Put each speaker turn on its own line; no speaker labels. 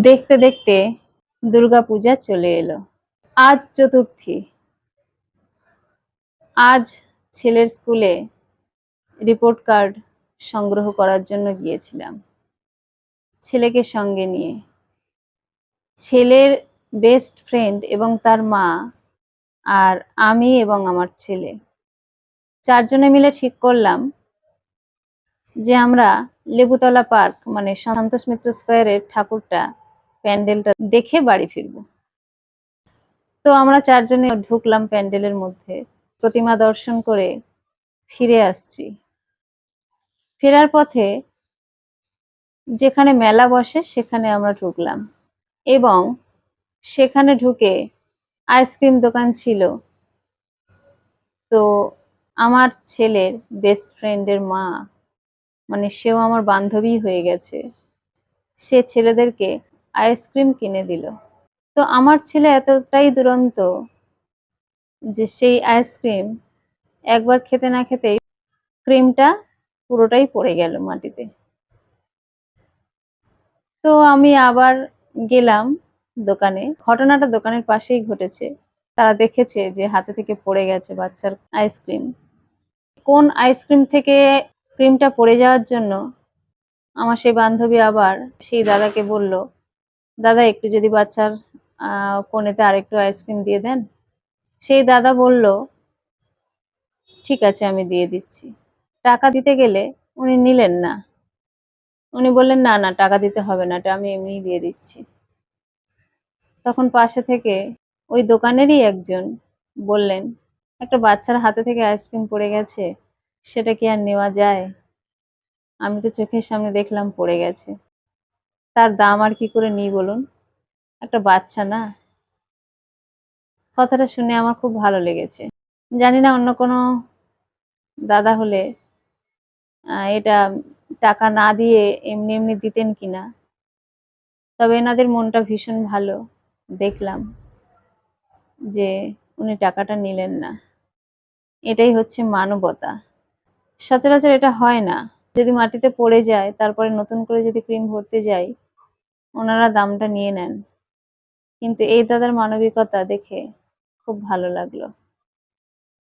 দেখতে দেখতে দুর্গাপূজা চলে এলো। আজ চতুর্থী। আজ ছেলের স্কুলে রিপোর্ট কার্ড সংগ্রহ করার জন্য গিয়েছিলাম। ছেলেকে সঙ্গে নিয়ে। ছেলের বেস্ট ফ্রেন্ড এবং তার মা আর আমি এবং আমার ছেলে। চারজনে মিলে ঠিক করলাম যে আমরা লেবুতলা পার্ক মানে সন্তোষ মিত্র স্কোয়ারের ঠাকুরটা প্যান্ডেলটা দেখে বাড়ি ফিরবো। তো আমরা চারজনে ঢুকলাম প্যান্ডেলের মধ্যে। প্রতিমা দর্শন করে ফিরে আসছি। ফেরার পথে যেখানে মেলা বসে সেখানে আমরা ঢুকলাম এবং সেখানে ঢুকে আইসক্রিম দোকান ছিল। তো আমার ছেলের বেস্ট ফ্রেন্ডের মা মানে সেও আমার বান্ধবী হয়ে গেছে। সে ছেলেদেরকে আইসক্রিম কিনে দিল। তো আমার ছেলে এতটাই দুরন্ত যে সেই আইসক্রিম একবার খেতে না খেতেই ক্রিমটা পুরোটাই পড়ে গেল মাটিতে। তো আমি আবার গেলাম দোকানে। ঘটনাটা দোকানের পাশেই ঘটেছে। তারা দেখেছে যে হাতে থেকে পড়ে গেছে বাচ্চার আইসক্রিম। কোন আইসক্রিম থেকে ক্রিমটা পড়ে যাওয়ার জন্য আমার সেই বান্ধবী আবার সেই দাদাকে বলল দাদা, একটু যদি বাচ্চার কোণেতে আরেকটু আইসক্রিম দিয়ে দেন। সেই দাদা বলল, ঠিক আছে, আমি দিয়ে দিচ্ছি। টাকা দিতে গেলে উনি নিলেন না। উনি বললেন, না না, টাকা দিতে হবে না, এটা আমি এমনিই দিয়ে দিচ্ছি। তখন পাশে থেকে ওই দোকানেরই একজন বললেন, একটা বাচ্চার হাতে থেকে আইসক্রিম পড়ে গেছে, সেটা কি আর নেওয়া যায়? আমি তো চোখের সামনে দেখলাম, পড়ে গেছে। তার দাম আর কি করে নিই বলুন? একটা বাচ্চা না? কথাটা শুনে আমার খুব ভালো লেগেছে। জানি না অন্য কোনো দাদা হলে এটা টাকা না দিয়ে এমনি এমনি দিতেন কিনা? তবে এনাদের মনটা ভীষণ ভালো। দেখলাম যে উনি টাকাটা নিলেন না। এটাই হচ্ছে মানবতা। সচরাচর এটা হয় না। যদি মাটিতে পড়ে যায়, তারপরে নতুন করে যদি ক্রিম ভরতে যাই ওনারা দামটা নিয়ে নেন। কিন্তু এই দাদার মানবিকতা দেখে খুব ভালো লাগল।